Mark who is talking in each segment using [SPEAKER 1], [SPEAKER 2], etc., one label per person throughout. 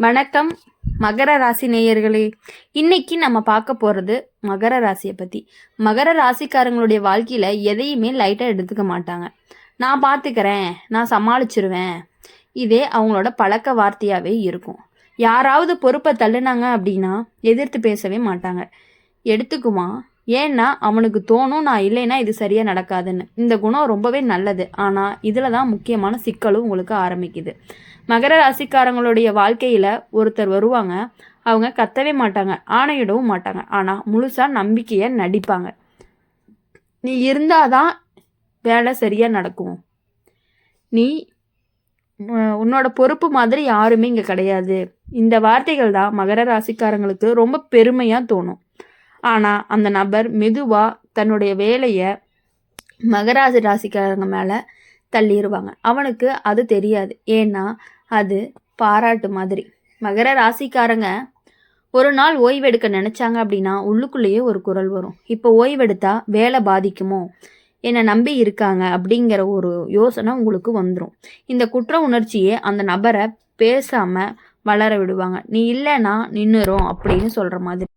[SPEAKER 1] வணக்கம் மகர ராசி நேயர்களே. இன்னைக்கு நம்ம பார்க்க போகிறது மகர ராசியை பற்றி மகர ராசிக்காரங்களுடைய வாழ்க்கையில் எதையுமே லைட்டாக எடுத்துக்க மாட்டாங்க. நான் பார்த்துக்கிறேன் நான் சமாளிச்சிருவேன். இதே அவங்களோட பழக்க வார்த்தையாகவே இருக்கும். யாராவது பொறுப்பை தள்ளுனாங்க அப்படின்னா எதிர்த்து பேசவே மாட்டாங்க. எடுத்துக்குமா? ஏன்னா அவனுக்கு தோணும் நான் இல்லைன்னா இது சரியாக நடக்காதுன்னு. இந்த குணம் ரொம்பவே நல்லது. ஆனால் இதில் தான் முக்கியமான சிக்கலும் உங்களுக்கு ஆரம்பிக்குது. மகர ராசிக்காரங்களுடைய வாழ்க்கையில் ஒருத்தர் வருவாங்க. அவங்க கத்தவே மாட்டாங்க. ஆணையிடவும் மாட்டாங்க. ஆனால் முழுசாக நம்பிக்கையை நடிப்பாங்க. நீ இருந்தால் தான் வேலை சரியாக நடக்கும். நீ உன்னோட பொறுப்பு மாதிரி யாருமே இங்கே கிடையாது. இந்த வார்த்தைகள் தான் மகர ராசிக்காரங்களுக்கு ரொம்ப பெருமையாக தோணும். ஆனால் அந்த நபர் மெதுவாக தன்னுடைய வேலையை மகராசி ராசிக்காரங்க மேலே தள்ளிடுவாங்க அவனுக்கு அது தெரியாது. ஏன்னா அது பாராட்டு மாதிரி. மகர ராசிக்காரங்க ஒரு நாள் ஓய்வெடுக்க நினச்சாங்க அப்படின்னா உள்ளுக்குள்ளேயே ஒரு குரல் வரும். இப்போ ஓய்வெடுத்தா வேலை பாதிக்குமோ? என்னை நம்பி இருக்காங்க அப்படிங்கிற ஒரு யோசனை உங்களுக்கு வந்துடும் இந்த குற்ற உணர்ச்சியே அந்த நபரை பேசாமல் வளர விடுவாங்க. நீ இல்லைன்னா நின்றுரும் அப்படின்னு சொல்கிற மாதிரி.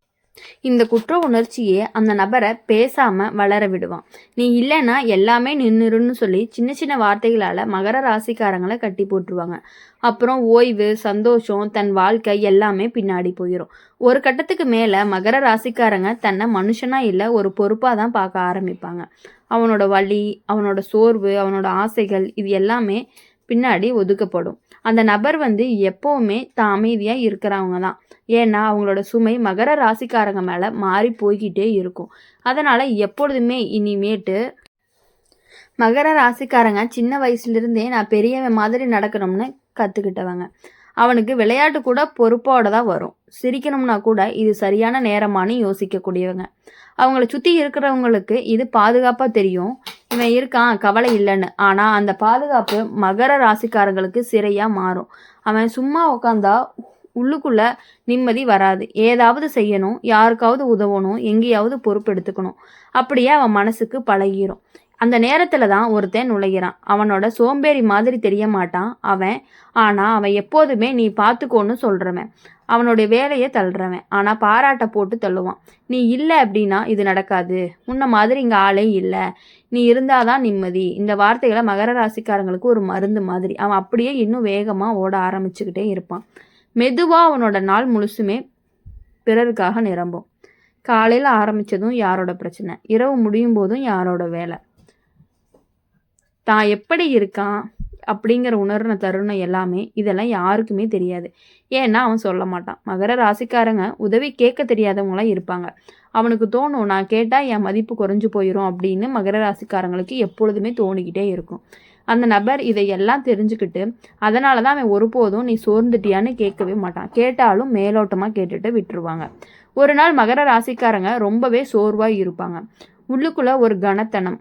[SPEAKER 1] இந்த குற்ற உணர்ச்சியே அந்த நபரை பேசாமல் வளர விடுவான். நீ இல்லைன்னா எல்லாமே நின்றுருன்னு சொல்லி சின்ன சின்ன வார்த்தைகளால் மகர ராசிக்காரங்களை கட்டி போட்டுருவாங்க. அப்புறம் ஓய்வு சந்தோஷம் தன் வாழ்க்கை எல்லாமே பின்னாடி போயிடும் ஒரு கட்டத்துக்கு மேலே மகர ராசிக்காரங்க தன்னை மனுஷனாக இல்லை ஒரு பொறுப்பாக தான் பார்க்க ஆரம்பிப்பாங்க. அவனோட வலி அவனோட சோர்வு அவனோட ஆசைகள் இது எல்லாமே பின்னாடி ஒதுக்கப்படும். அந்த நபர் வந்து எப்போவுமே தான் அமைதியாக இருக்கிறவங்க தான். ஏன்னா அவங்களோட சுமை மகர ராசிக்காரங்க மேலே மாறி போய்கிட்டே இருக்கும். அதனால் எப்பொழுதுமே இனிமேட்டு மகர ராசிக்காரங்க சின்ன வயசுலேருந்தே நான் பெரியவன் மாதிரி நடக்கணும்னு கற்றுக்கிட்டவங்க அவனுக்கு விளையாட்டு கூட பொறுப்போட தான் வரும். சிரிக்கணும்னா கூட இது சரியான நேரமானு யோசிக்கக்கூடியவங்க. அவங்கள சுற்றி இருக்கிறவங்களுக்கு இது பாதுகாப்பாக தெரியும். இவன் இருக்கான் கவலை இல்லைன்னு. ஆனால் அந்த பாதுகாப்பு மகர ராசிக்காரங்களுக்கு சிறையாக மாறும். அவன் சும்மா உக்காந்தா உள்ளுக்குள்ள நிம்மதி வராது. ஏதாவது செய்யணும் யாருக்காவது உதவணும் எங்கேயாவது பொறுப்பெடுத்துக்கணும். அப்படியே அவன் மனசுக்கு பழகிரும். அந்த நேரத்தில் தான் ஒருத்தன் நுழைகிறான். அவனோட சோம்பேறி மாதிரி தெரிய மாட்டான் அவன். ஆனால் அவன் எப்போதுமே நீ பார்த்துக்கோன்னு சொல்கிறவன் அவனுடைய வேலையை தள்ளுறவன். ஆனால் பாராட்ட போட்டு தள்ளுவான். நீ இல்லை அப்படின்னா இது நடக்காது. உன்ன மாதிரி இங்கே ஆளே இல்லை. நீ இருந்தாதான் நிம்மதி. இந்த வார்த்தைகளை மகர ராசிக்காரங்களுக்கு ஒரு மருந்து மாதிரி. அவன் அப்படியே இன்னும் வேகமாக ஓட ஆரம்பிச்சுக்கிட்டே இருப்பான். மெதுவாக அவனோட நாள் முழுசுமே பிறருக்காக நிரம்பும். காலையில் ஆரம்பித்ததும் யாரோட பிரச்சனை? இரவு முடியும் போதும் யாரோட வேலை? தான் எப்படி இருக்கான்? அப்படிங்கிற உணர்ன தருணம் எல்லாமே இதெல்லாம் யாருக்குமே தெரியாது. ஏன்னா அவன் சொல்ல மாட்டான். மகர ராசிக்காரங்க உதவி கேட்க தெரியாதவங்களாம் இருப்பாங்க. அவனுக்கு தோணும் நான் கேட்டால் என் மதிப்பு குறைஞ்சு போயிடும் அப்படின்னு மகர ராசிக்காரங்களுக்கு எப்பொழுதுமே தோணிக்கிட்டே இருக்கும். அந்த நபர் இதையெல்லாம் தெரிஞ்சுக்கிட்டு அதனால தான் அவன் ஒருபோதும் நீ சோர்ந்துட்டியான்னு கேட்கவே மாட்டான். கேட்டாலும் மேலோட்டமாக கேட்டுட்டு விட்டுருவாங்க. ஒரு நாள் மகர ராசிக்காரங்க ரொம்பவே சோர்வாக இருப்பாங்க. உள்ளுக்குள்ளே ஒரு கனத்தனம்.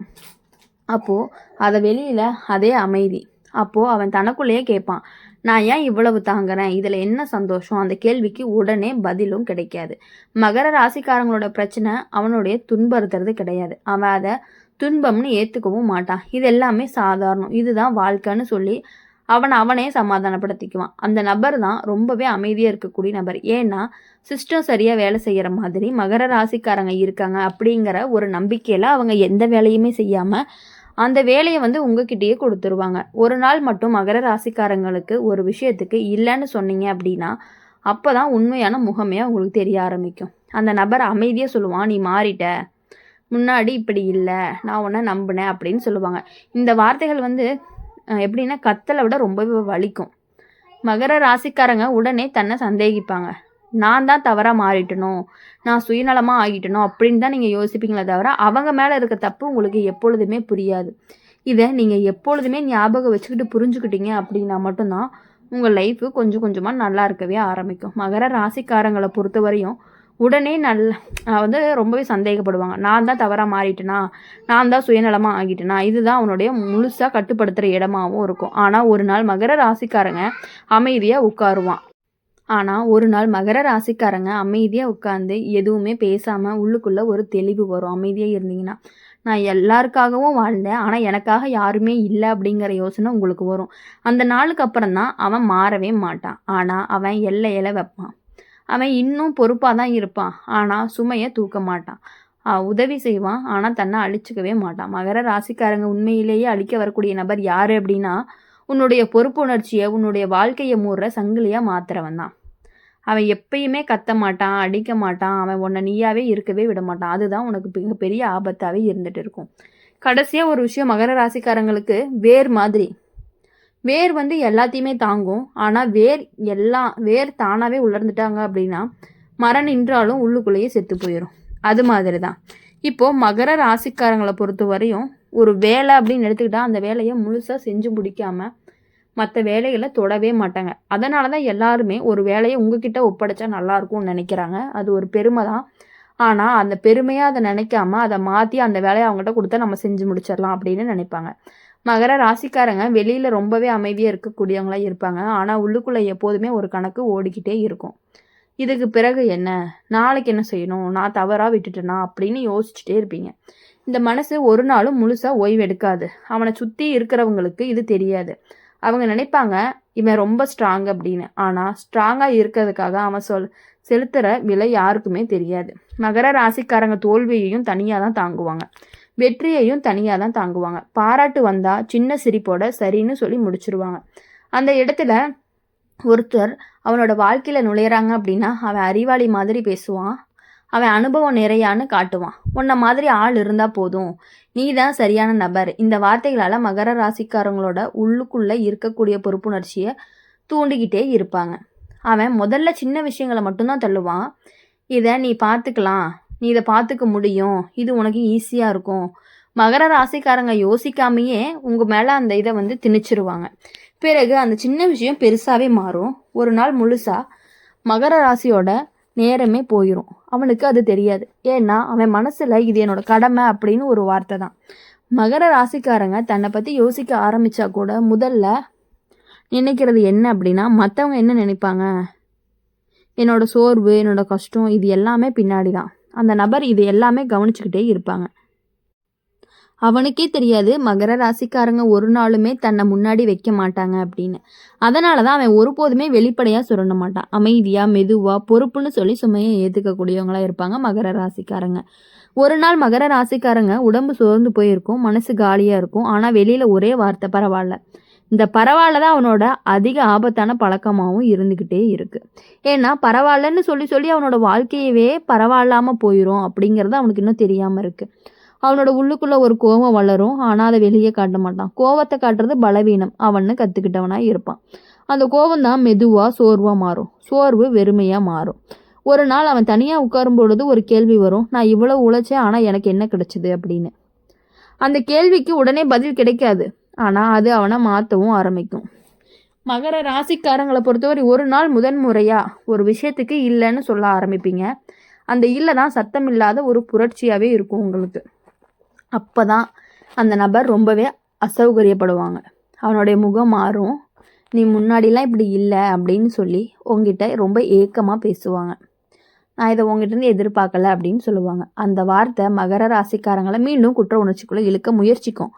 [SPEAKER 1] அப்போது அதை வெளியில் அதே அமைதி. அப்போது அவன் தனக்குள்ளேயே கேட்பான் நான் ஏன் இவ்வளவு தாங்குறேன்? இதில் என்ன சந்தோஷம்? அந்த கேள்விக்கு உடனே பதிலும் கிடைக்காது. மகர ராசிக்காரங்களோட பிரச்சனை அவனுடைய துன்புறுத்துறது கிடையாது. அவன் அதை துன்பம்னு ஏற்றுக்கவும் மாட்டான். இது எல்லாமே சாதாரணம். இதுதான் வாழ்க்கைன்னு சொல்லி அவனை அவனே சமாதானப்படுத்திக்குவான். அந்த நபர் தான் ரொம்பவே அமைதியாக இருக்கக்கூடிய நபர். ஏன்னா சிஸ்டம் சரியாக வேலை செய்கிற மாதிரி மகர ராசிக்காரங்க இருக்காங்க அப்படிங்கிற ஒரு நம்பிக்கையில் அவங்க எந்த வேலையுமே செய்யாமல் அந்த வேலையை வந்து உங்ககிட்டயே கொடுத்துருவாங்க. ஒரு நாள் மட்டும் மகர ராசிக்காரங்களுக்கு ஒரு விஷயத்துக்கு இல்லைன்னு சொன்னீங்க அப்படின்னா அப்போ தான் உண்மையான முகமே உங்களுக்கு தெரிய ஆரம்பிக்கும். அந்த நபர் அமைதியாக சொல்லுவான் நீ மாறிட்ட. முன்னாடி இப்படி இல்லை நான் உன்னை நம்பினேன் அப்படின்னு சொல்லுவாங்க. இந்த வார்த்தைகள் வந்து எப்படின்னா கத்தலை விட ரொம்பவே வலிக்கும். மகர ராசிக்காரங்க உடனே தன்னை சந்தேகிப்பாங்க. நான் தான் தவறாக மாறிட்டணும் நான் சுயநலமாக ஆகிட்டணும் அப்படின்னு தான் நீங்கள் யோசிப்பீங்களே தவிர அவங்க மேலே இருக்க தப்பு உங்களுக்கு எப்பொழுதுமே புரியாது. இதை நீங்கள் எப்பொழுதுமே ஞாபகம் வச்சுக்கிட்டு புரிஞ்சுக்கிட்டீங்க அப்படின்னா மட்டும்தான் உங்கள் லைஃப் கொஞ்சம் கொஞ்சமாக நல்லா இருக்கவே ஆரம்பிக்கும். மகர ராசிக்காரங்களை பொறுத்தவரையும் உடனே நல்ல வந்து ரொம்பவே சந்தேகப்படுவாங்க. நான் தான் தவறாக மாறிட்டேனா? நான் தான் சுயநலமாக ஆகிட்டேனா? இதுதான் அவனுடைய முழுசாக கட்டுப்படுத்துகிற இடமாவும் இருக்கும். ஆனால் ஒரு நாள் மகர ராசிக்காரங்க அமைதியாக உட்காருவான். ஆனால் ஒரு நாள் மகர ராசிக்காரங்க அமைதியாக உட்காந்து எதுவுமே பேசாமல் உள்ளுக்குள்ளே ஒரு தெளிவு வரும். அமைதியாக இருந்தீங்கன்னா நான் எல்லாருக்காகவும் வாழ்ந்தேன். ஆனால் எனக்காக யாருமே இல்லை அப்படிங்கிற யோசனை உங்களுக்கு வரும். அந்த நாளுக்கு அப்புறம் தான் அவன் மாறவே மாட்டான். ஆனால் அவன் எல்லையில வைப்பான். அவன் இன்னும் பொறுப்பாக தான் இருப்பான். ஆனால் சுமையை தூக்க மாட்டான். உதவி செய்வான். ஆனால் தன்னை அழிச்சிக்கவே மாட்டான். மகர ராசிக்காரங்க உண்மையிலேயே அழிக்க வரக்கூடிய நபர் யார் அப்படின்னா உன்னுடைய பொறுப்புணர்ச்சியை உன்னுடைய வாழ்க்கையை மூடுற சங்கிலியாக மாத்திரவன் தான். அவன் எப்பயுமே கத்த மாட்டான் அடிக்க மாட்டான். அவன் உன்னை நீயாவே இருக்கவே விட மாட்டான். அதுதான் உனக்கு மிகப்பெரிய ஆபத்தாகவே இருந்துட்டு இருக்கும். கடைசியாக ஒரு விஷயம் மகர ராசிக்காரங்களுக்கு வேர் மாதிரி. வேர் வந்து எல்லாத்தையுமே தாங்கும். ஆனால் வேர் எல்லாம் வேர் தானாகவே உலர்ந்துட்டாங்க அப்படின்னா மரம் நின்றாலும் உள்ளுக்குள்ளேயே செத்து போயிடும் அது மாதிரி தான் இப்போது மகர ராசிக்காரங்களை பொறுத்த வரையும் ஒரு வேலை அப்படின்னு எடுத்துக்கிட்டால் அந்த வேலையை முழுசாக செஞ்சு முடிக்காமல் மற்ற வேலைகளை தொடவே மாட்டாங்க. அதனால தான் எல்லாருமே ஒரு வேலையை உங்ககிட்ட ஒப்படைச்சா நல்லாயிருக்கும்னு நினைக்கிறாங்க. அது ஒரு பெருமை தான். ஆனால் அந்த பெருமையாக அதை நினைக்காம அதை மாற்றி அந்த வேலையை அவங்ககிட்ட கொடுத்தா நம்ம செஞ்சு முடிச்சிடலாம் அப்படின்னு நினைப்பாங்க. மகர ராசிக்காரங்க வெளியில் ரொம்பவே அமைதியாக இருக்கக்கூடியவங்களாக இருப்பாங்க. ஆனால் உள்ளுக்குள்ளே எப்போதுமே ஒரு கணக்கு ஓடிக்கிட்டே இருக்கும். இதுக்கு பிறகு என்ன? நாளைக்கு என்ன செய்யணும்? நான் தவறாக விட்டுட்டேனா? அப்படின்னு யோசிச்சுட்டே இருப்பீங்க. இந்த மனசு ஒரு நாளும் முழுசாக ஓய்வு எடுக்காது அவனை சுற்றி இருக்கிறவங்களுக்கு இது தெரியாது. அவங்க நினைப்பாங்க இவன் ரொம்ப ஸ்ட்ராங் அப்படின்னு. ஆனால் ஸ்ட்ராங்காக இருக்கிறதுக்காக அவன் சொல் செலுத்துகிற விலை யாருக்குமே தெரியாது. மகர ராசிக்காரங்க தோல்வியையும் தனியாக தான் தாங்குவாங்க. வெற்றியையும் தனியாக தான் தாங்குவாங்க. பாராட்டு வந்தால் சின்ன சிரிப்போட சரின்னு சொல்லி முடிச்சிருவாங்க. அந்த இடத்துல ஒருத்தர் அவனோட வாழ்க்கையில் நுழையிறாங்க அப்படின்னா அவன் அறிவாளி மாதிரி பேசுவான். அவன் அனுபவம் நிறையான்னு காட்டுவான். உன்ன மாதிரி ஆள் இருந்தால் போதும். நீ தான் சரியான நபர். இந்த வார்த்தைகளால் மகர ராசிக்காரங்களோட உள்ளுக்குள்ளே இருக்கக்கூடிய பொறுப்புணர்ச்சியை தூண்டிக்கிட்டே இருப்பாங்க. அவன் முதல்ல சின்ன விஷயங்களை மட்டும்தான் தள்ளுவான். இதை நீ பார்த்துக்கலாம். நீ இதை பார்த்துக்க முடியும். இது உனக்கு ஈஸியாக இருக்கும். மகர ராசிக்காரங்க யோசிக்காமையே உங்கள் மேலே அந்த இதை வந்து திணிச்சிருவாங்க. பிறகு அந்த சின்ன விஷயம் பெருசாகவே மாறும். ஒரு நாள் முழுசாக மகர ராசியோட நேரமே போயிடும் அவனுக்கு அது தெரியாது. ஏன்னா அவன் மனசில் இது என்னோட கடமை அப்படின்னு ஒரு வார்த்தை தான். மகர ராசிக்காரங்க தன்னை பற்றி யோசிக்க ஆரம்பித்தா கூட முதல்ல நினைக்கிறது என்ன அப்படின்னா மற்றவங்க என்ன நினைப்பாங்க? என்னோட சோர்வு என்னோட கஷ்டம் இது எல்லாமே பின்னாடி தான். அந்த நபர் இது எல்லாமே கவனிச்சுக்கிட்டே இருப்பாங்க. அவனுக்கே தெரியாது மகர ராசிக்காரங்க ஒரு நாளுமே தன்னை முன்னாடி வைக்க மாட்டாங்க அப்படின்னு. அதனால தான் அவன் ஒருபோதுமே வெளிப்படையாக சுரண்ட மாட்டான். அமைதியாக மெதுவாக பொறுப்புன்னு சொல்லி சுமையை ஏற்றுக்கக்கூடியவங்களா இருப்பாங்க மகர ராசிக்காரங்க. ஒரு நாள் மகர ராசிக்காரங்க உடம்பு சோர்ந்து போயிருக்கும் மனசு காலியாக இருக்கும். ஆனால் வெளியில் ஒரே வார்த்தை பரவாயில்ல. இந்த பரவாயில்ல தான் அவனோட அதிக ஆபத்தான பழக்கமாகவும் இருந்துக்கிட்டே இருக்குது ஏன்னா பரவாயில்லன்னு சொல்லி சொல்லி அவனோட வாழ்க்கையவே பரவாயில்லாமல் போயிடும் அப்படிங்கிறது அவனுக்கு இன்னும் தெரியாமல் இருக்குது அவனோட உள்ளுக்குள்ளே ஒரு கோபம் வளரும் ஆனால் அதை வெளியே காட்ட மாட்டான். கோவத்தை காட்டுறது பலவீனம் அவன்னு கற்றுக்கிட்டவனாக இருப்பான். அந்த கோபம் தான் மெதுவாக சோர்வாக மாறும். சோர்வு வெறுமையாக மாறும். ஒரு நாள் அவன் தனியாக உட்காரும் பொழுது ஒரு கேள்வி வரும் நான் இவ்வளோ உழைச்சேன் ஆனால் எனக்கு என்ன கிடைச்சிது? அப்படின்னு. அந்த கேள்விக்கு உடனே பதில் கிடைக்காது. ஆனால் அது அவனை மாற்றவும் ஆரம்பிக்கும். மகர ராசிக்காரங்களை பொறுத்தவரை ஒரு நாள் முதன் முறையாக ஒரு விஷயத்துக்கு இல்லைன்னு சொல்ல ஆரம்பிப்பீங்க. அந்த இல்லை தான் சத்தம் இல்லாத ஒரு புரட்சியாகவே இருக்கும் உங்களுக்கு. அப்போ தான் அந்த நபர் ரொம்பவே அசௌகரியப்படுவாங்க. அவனுடைய முகம் மாறும். நீ முன்னாடிலாம் இப்படி இல்லை அப்படின்னு சொல்லி உங்ககிட்ட ரொம்ப ஏக்கமாக பேசுவாங்க. நான் இதை உங்ககிட்டருந்து எதிர்பார்க்கல அப்படின்னு சொல்லுவாங்க. அந்த வார்த்தை மகர ராசிக்காரங்களை மீண்டும் குற்ற உணர்ச்சிக்குள்ளே இழுக்க முயற்சிக்கும்.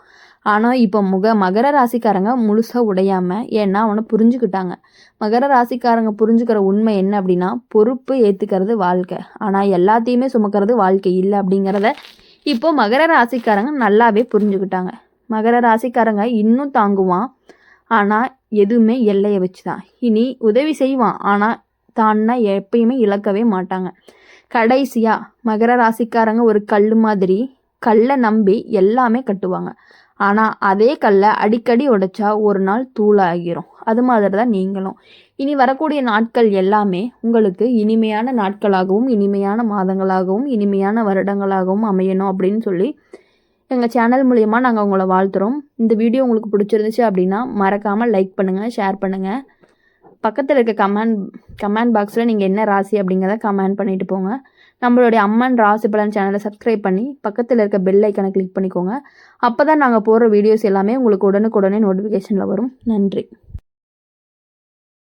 [SPEAKER 1] ஆனால் இப்போ முக மகர ராசிக்காரங்க முழுசாக உடையாமல் ஏன்னா அவனை புரிஞ்சுக்கிட்டாங்க. மகர ராசிக்காரங்க புரிஞ்சுக்கிற உண்மை என்ன அப்படின்னா பொறுப்பு ஏற்றுக்கிறது வாழ்க்கை. ஆனால் எல்லாத்தையுமே சுமக்கிறது வாழ்க்கை இல்லை அப்படிங்கிறத இப்போ மகர ராசிக்காரங்க நல்லாவே புரிஞ்சுக்கிட்டாங்க. மகர ராசிக்காரங்க இன்னும் தாங்குவான். ஆனால் எதுவுமே எல்லையை வச்சு தான் இனி உதவி செய்வான். ஆனால் தான்னா எப்பயுமே இழக்கவே மாட்டாங்க. கடைசியாக மகர ராசிக்காரங்க ஒரு கல் மாதிரி கல்லை நம்பி எல்லாமே கட்டுவாங்க. ஆனால் அதே கல்லை அடிக்கடி உடைச்சா ஒரு நாள் தூளாகிரும். அது மாதிரி தான் நீங்களும். இனி வரக்கூடிய நாட்கள் எல்லாமே உங்களுக்கு இனிமையான நாட்களாகவும் இனிமையான மாதங்களாகவும் இனிமையான வருடங்களாகவும் அமையணும் அப்படின்னு சொல்லி எங்கள் சேனல் மூலயமா நாங்கள் உங்களை வாழ்த்துறோம். இந்த வீடியோ உங்களுக்கு பிடிச்சிருந்துச்சு அப்படின்னா மறக்காமல் லைக் பண்ணுங்கள் ஷேர் பண்ணுங்கள் பக்கத்தில் இருக்க கமெண்ட் கமெண்ட் பாக்ஸில் நீங்கள் என்ன ராசி அப்படிங்கிறத கமெண்ட் பண்ணிட்டு போங்க. நம்மளுடைய அம்மன் ராசி பலன் சேனலை சப்ஸ்கிரைப் பண்ணி பக்கத்தில் இருக்க பெல் ஐக்கனை கிளிக் பண்ணிக்கோங்க. அப்போ தான் நாங்கள் போடுற வீடியோஸ் எல்லாமே உங்களுக்கு உடனுக்குடனே நோட்டிஃபிகேஷனில் வரும். நன்றி.